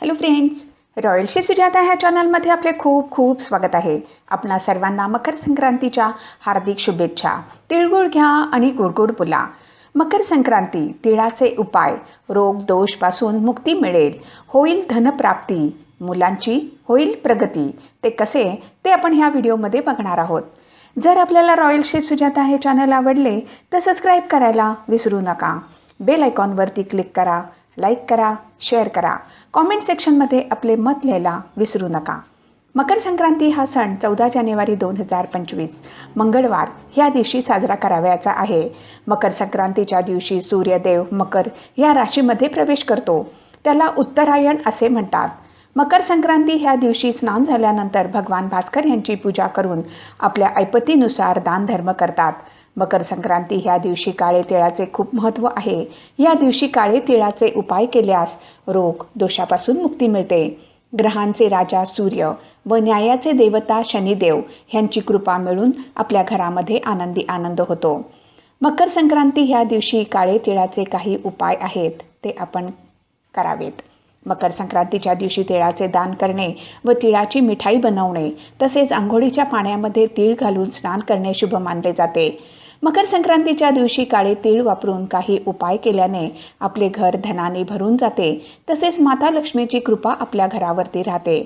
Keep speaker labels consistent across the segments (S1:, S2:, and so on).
S1: Hello friends royal chef Sujata ह्या चॅनलमध्ये आपले खूप खूप स्वागत आहे. आपणा सर्वांना मकर संक्रांतीच्या हार्दिक शुभेच्छा. तिळगुळ घ्या आणि गुडगुड बोला. मकर संक्रांती तिळाचे उपाय रोग दोषपासून मुक्ती मिळेल. होईल धनप्राप्ती मुलांची होईल प्रगती. ते कसे ते आपण ह्या व्हिडिओमध्ये बघणार आहोत. जर आपल्याला रॉयल शेफ सुजाता हे चॅनल आवडले तर सबस्क्राईब करायला विसरू नका. बेल आयकॉनवरती क्लिक करा. लाईक करा शेअर करा. कॉमेंट सेक्शनमध्ये आपले मत लिहायला विसरू नका. मकर संक्रांती हा सण चौदा जानेवारी दोन हजार पंचवीस मंगळवार ह्या दिवशी साजरा करावयाचा आहे. मकर संक्रांतीच्या दिवशी सूर्यदेव मकर या राशीमध्ये प्रवेश करतो. त्याला उत्तरायण असे म्हणतात. मकर संक्रांती ह्या दिवशी स्नान झाल्यानंतर भगवान भास्कर यांची पूजा करून आपल्या ऐपतीनुसार दानधर्म करतात. मकर संक्रांती ह्या दिवशी काळे तिळाचे खूप महत्त्व आहे. या दिवशी काळे तिळाचे उपाय केल्यास रोग दोषापासून मुक्ती मिळते. ग्रहांचे राजा सूर्य व न्यायाचे देवता शनिदेव ह्यांची कृपा मिळून आपल्या घरामध्ये आनंदी आनंद होतो. मकर संक्रांती ह्या दिवशी काळे तिळाचे काही उपाय आहेत ते आपण करावेत. मकर संक्रांतीच्या दिवशी तिळाचे दान करणे व तिळाची मिठाई बनवणे तसेच आंघोळीच्या पाण्यामध्ये तीळ घालून स्नान करणे शुभ मानले जाते. मकर संक्रांतीच्या दिवशी काळे तीळ वापरून काही उपाय केल्याने आपले घर धनाने भरून जाते तसेच माता लक्ष्मीची कृपा आपल्या घरावरती राहते.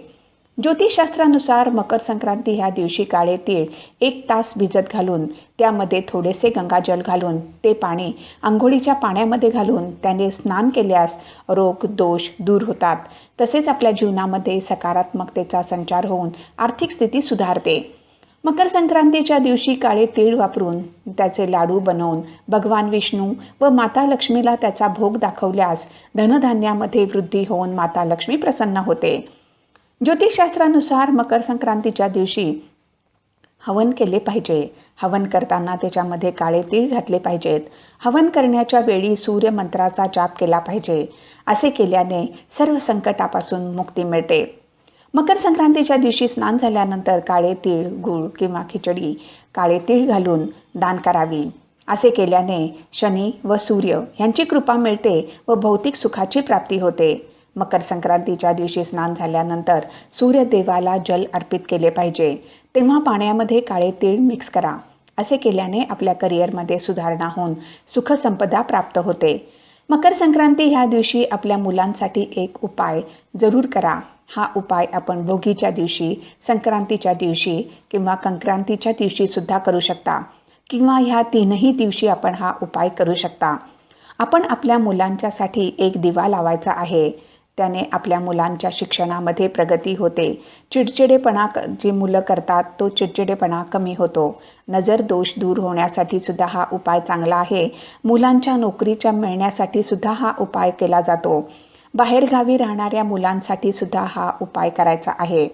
S1: ज्योतिषशास्त्रानुसार मकर संक्रांती ह्या दिवशी काळे तीळ एक तास भिजत घालून त्यामध्ये थोडेसे गंगाजल घालून ते पाणी आंघोळीच्या पाण्यामध्ये घालून त्याने स्नान केल्यास रोग दोष दूर होतात. तसेच आपल्या जीवनामध्ये सकारात्मकतेचा संचार होऊन आर्थिक स्थिती सुधारते. मकर संक्रांतीच्या दिवशी काळे तीळ वापरून त्याचे लाडू बनवून भगवान विष्णू व माता लक्ष्मीला त्याचा भोग दाखवल्यास धनधान्यामध्ये वृद्धी होऊन माता लक्ष्मी प्रसन्न होते. ज्योतिषशास्त्रानुसार मकर संक्रांतीच्या दिवशी हवन केले पाहिजे. हवन करताना त्याच्यामध्ये काळे तीळ घातले पाहिजेत. हवन करण्याच्या वेळी सूर्यमंत्राचा जाप केला पाहिजे. असे केल्याने सर्व संकटापासून मुक्ती मिळते. मकर संक्रांतीच्या दिवशी स्नान झाल्यानंतर काळे तीळ गूळ किंवा खिचडी काळे तीळ घालून दान करावी. असे केल्याने शनी व सूर्य यांची कृपा मिळते व भौतिक सुखाची प्राप्ती होते. मकर संक्रांतीच्या दिवशी स्नान झाल्यानंतर सूर्यदेवाला जल अर्पित केले पाहिजे. तेव्हा पाण्यामध्ये काळे तीळ मिक्स करा. असे केल्याने आपल्या करिअरमध्ये सुधारणा होऊन सुखसंपदा प्राप्त होते. मकर संक्रांती ह्या दिवशी आपल्या मुलांसाठी एक उपाय जरूर करा. हा उपाय आपण भोगीच्या दिवशी संक्रांतीच्या दिवशी किंवा संक्रांतीच्या दिवशीसुद्धा करू शकता. किंवा ह्या तीनही दिवशी आपण हा उपाय करू शकता. आपण आपल्या मुलांच्यासाठी एक दिवा लावायचा आहे. त्याने आपल्या मुलांच्या शिक्षणामध्ये प्रगती होते. चिडचिडेपणा जी मुलं करतात तो चिडचिडेपणा कमी होतो. नजर दोष दूर होण्यासाठी सुद्धा हा उपाय चांगला आहे. मुलांच्या नोकरीच्या मिळण्यासाठी सुद्धा हा उपाय केला जातो. बाहेरगावी राहणाऱ्या मुलांसाठी सुद्धा हा उपाय करायचा आहे.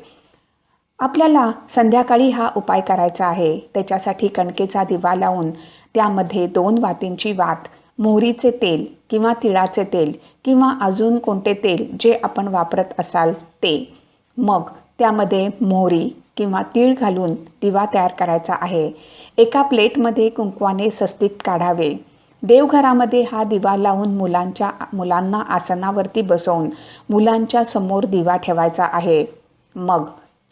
S1: आपल्याला संध्याकाळी हा उपाय करायचा आहे. त्याच्यासाठी कणकेचा दिवा लावून त्यामध्ये दोन वातींची वात मोहरीचे तेल किंवा तिळाचे तेल किंवा अजून कोणते तेल जे आपण वापरत असाल ते. मग त्यामध्ये मोहरी किंवा तीळ घालून दिवा तयार करायचा आहे. एका प्लेटमध्ये कुंकवाने सस्तिक काढावे. देवघरामध्ये हा दिवा लावून मुलांच्या मुलांना आसनावरती बसवून मुलांच्या समोर दिवा ठेवायचा आहे. मग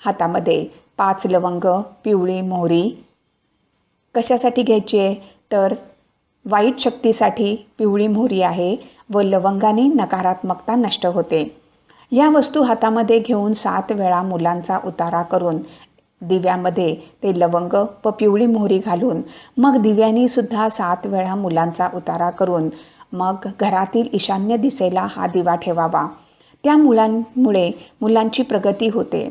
S1: हातामध्ये पाच लवंग पिवळी मोहरी कशासाठी घ्यायची आहे? तर वाईट शक्तीसाठी पिवळी मोहरी आहे व लवंगाने नकारात्मकता नष्ट होते. या वस्तू हातामध्ये घेऊन सात वेळा मुलांचा उतारा करून दिव्यामध्ये ते लवंग व पिवळी मोहरी घालून मग दिव्यानी सुद्धा सात वेळा मुलांचा उतारा करून मग घरातील ईशान्य दिशेला हा दिवा ठेवावा. त्या मुलांमुळे मुलांची प्रगती होते.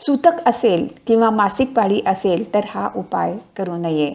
S1: सूतक असेल किंवा मासिक पाळी असेल तर हा उपाय करू नये.